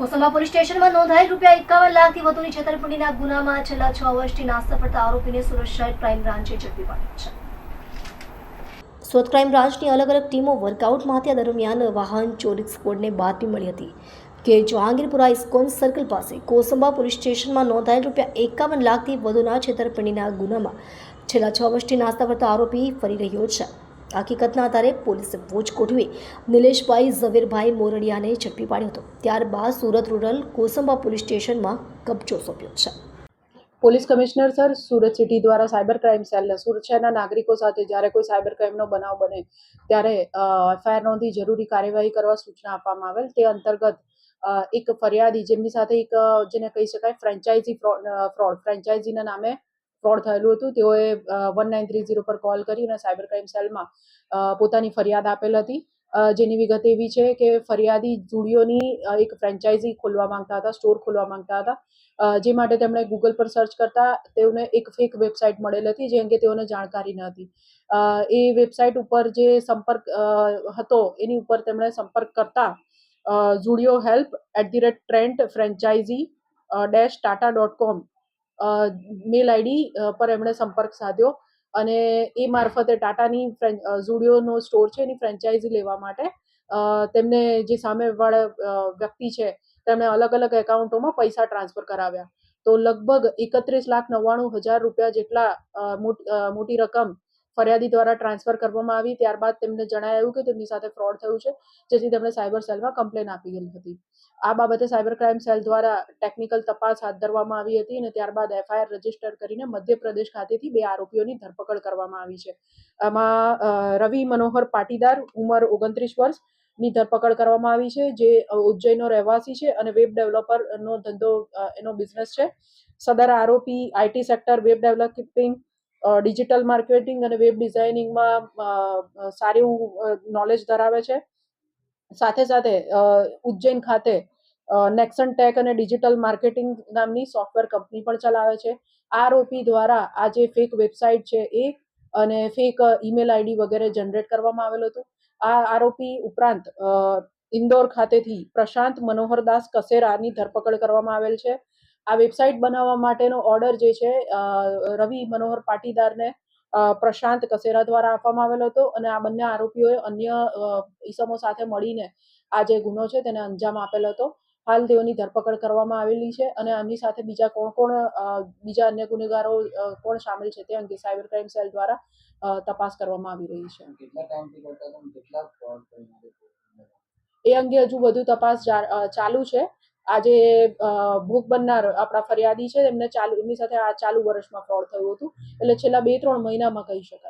Kosamba police સ્ટેશનમાં નોંધાયેલ રૂપિયા એકાવન લાખથી વધુની છેતરપિંડીના ગુનામાં છેલ્લા છ વર્ષથી નાસ્તા પડતા આરોપીને શહેર ક્રાઇમ બ્રાન્ચે ઝડપી પાડ્યો છે. સુરત ક્રાઇમ બ્રાન્ચની અલગ અલગ ટીમો વર્કઆઉટમાં હતા દરમિયાન વાહન, ચોરી સ્કોડને બાતમી મળી હતી કે જહાંગીરપુરા ઇસ્કોન સર્કલ પાસે કોસંબા પોલીસ સ્ટેશનમાં નોંધાયેલ રૂપિયા એકાવન લાખથી વધુના છેતરપિંડીના ગુનામાં છેલ્લા છ વર્ષથી નાસ્તા કરતા આરોપી ફરી રહ્યો છે. હકીકતના આધારે પોલીસે ગોઠવી નિલેશભાઈ ઝવેરભાઈ મોરડિયાને ઝડપી પાડ્યો હતો. ત્યારબાદ સુરત રૂરલ કોસંબા પોલીસ સ્ટેશનમાં કબજો સોંપ્યો છે. Police commissioner sir, Surat city દ્વારા સાયબર ક્રાઇમ સેલને સુરત શહેરના નાગરિકો સાથે જ્યારે કોઈ સાયબર ક્રાઇમનો બનાવ બને ત્યારે એફઆઈઆર નોંધી જરૂરી કાર્યવાહી કરવા સૂચના આપવામાં આવેલ. તે અંતર્ગત એક ફરિયાદી જેમની સાથે એક, જેને કહી શકાય, ફ્રેન્ચાઇઝી ફ્રોડ, ફ્રેન્ચાઇઝીના નામે ફ્રોડ થયેલું હતું. તેઓએ વન નાઇન થ્રી ઝીરો પર કોલ કરી અને સાયબર ક્રાઇમ સેલમાં પોતાની ફરિયાદ આપેલ હતી. જેની વિગત એવી છે કે ફરિયાદી જુડિયોની એક ફ્રેન્ચાઇઝી ખોલવા માંગતા હતા સ્ટોર ખોલવા માંગતા હતા. જે માટે તેમણે ગૂગલ પર સર્ચ કરતા તેઓને એક ફેક વેબસાઇટ મળેલ હતી, જે અંગે તેઓને જાણકારી ન હતી. એ વેબસાઇટ ઉપર જે સંપર્ક હતો, એની ઉપર તેમણે સંપર્ક કરતા Zudio help at the rate Trent franchise dash Tata dot com mail ID પર એમણે સંપર્ક સાધ્યો અને એ મારફતે ટાટાની ઝુડિયોનો સ્ટોર છે એની ફ્રેન્ચાઇઝી લેવા માટે તેમને જે સામેવાળા વ્યક્તિ છે તેમણે અલગ અલગ એકાઉન્ટોમાં પૈસા ટ્રાન્સફર કરાવ્યા. તો લગભગ એકત્રીસ લાખ નવ્વાણું હજાર રૂપિયા જેટલા મોટી રકમ ફરિયાદી દ્વારા ટ્રાન્સફર કરવામાં આવી. ત્યારબાદ તેમને જણાયું કે તેમની સાથે ફ્રોડ થયું છે, જેથી તેમણે સાયબર સેલમાં કમ્પ્લેન આપી હતી. આ બાબતે સાયબર ક્રાઇમ સેલ દ્વારા ટેકનિકલ તપાસ હાથ ધરવામાં આવી હતી અને ત્યારબાદ એફઆઈઆર રજિસ્ટર કરીને મધ્યપ્રદેશ ખાતેથી બે આરોપીઓની ધરપકડ કરવામાં આવી છે. આમાં રવિ મનોહર પાટીદાર ઉંમર ઓગણત્રીસ વર્ષની ધરપકડ કરવામાં આવી છે, જે ઉજ્જૈનનો રહેવાસી છે અને વેબ ડેવલપરનો ધંધો એનો બિઝનેસ છે. સદર આરોપી IT sector web developing digital marketing અને વેબ ડિઝાઇનિંગમાં સારું નોલેજ ધરાવે છે. સાથે સાથે ઉજ્જૈન ખાતે નેક્સન ટેક અને ડિજિટલ માર્કેટિંગ નામની સોફ્ટવેર કંપની પણ ચલાવે છે. આ આરોપી દ્વારા આ જે ફેક વેબસાઇટ છે એ અને ફેક ઈમેલ આઈડી વગેરે જનરેટ કરવામાં આવેલ હતું. આ આરોપી ઉપરાંત ઇન્દોર ખાતેથી પ્રશાંત મનોહરદાસ કસેરાની ધરપકડ કરવામાં આવેલ છે. આ વેબસાઇટ બનાવવા માટેનો ઓર્ડર જે છે રવિ મનોહર પાટીદારને પ્રશાંત કસેરા દ્વારા આપવામાં આવેલો હતો અને આ બંને આરોપીઓએ અન્ય ઈસમો સાથે મળીને આ જે ગુનો છે તેને અંજામ આપેલો હતો. હાલ તેઓની ધરપકડ કરવામાં આવેલી છે અને એમની સાથે બીજા કોણ કોણ બીજા અન્ય ગુનેગારો કોણ સામેલ છે તે અંગે સાયબર ક્રાઇમ સેલ દ્વારા તપાસ કરવામાં આવી રહી છે. એ અંગે હજુ વધુ તપાસ ચાલુ છે. આજે ભોગ બનનાર આપણા ફરિયાદી છે, એમને ચાલુ, એમની સાથે આ ચાલુ વર્ષમાં ફ્રોડ થયું હતું. એટલે છેલ્લા બે ત્રણ મહિનામાં કહી શકાય.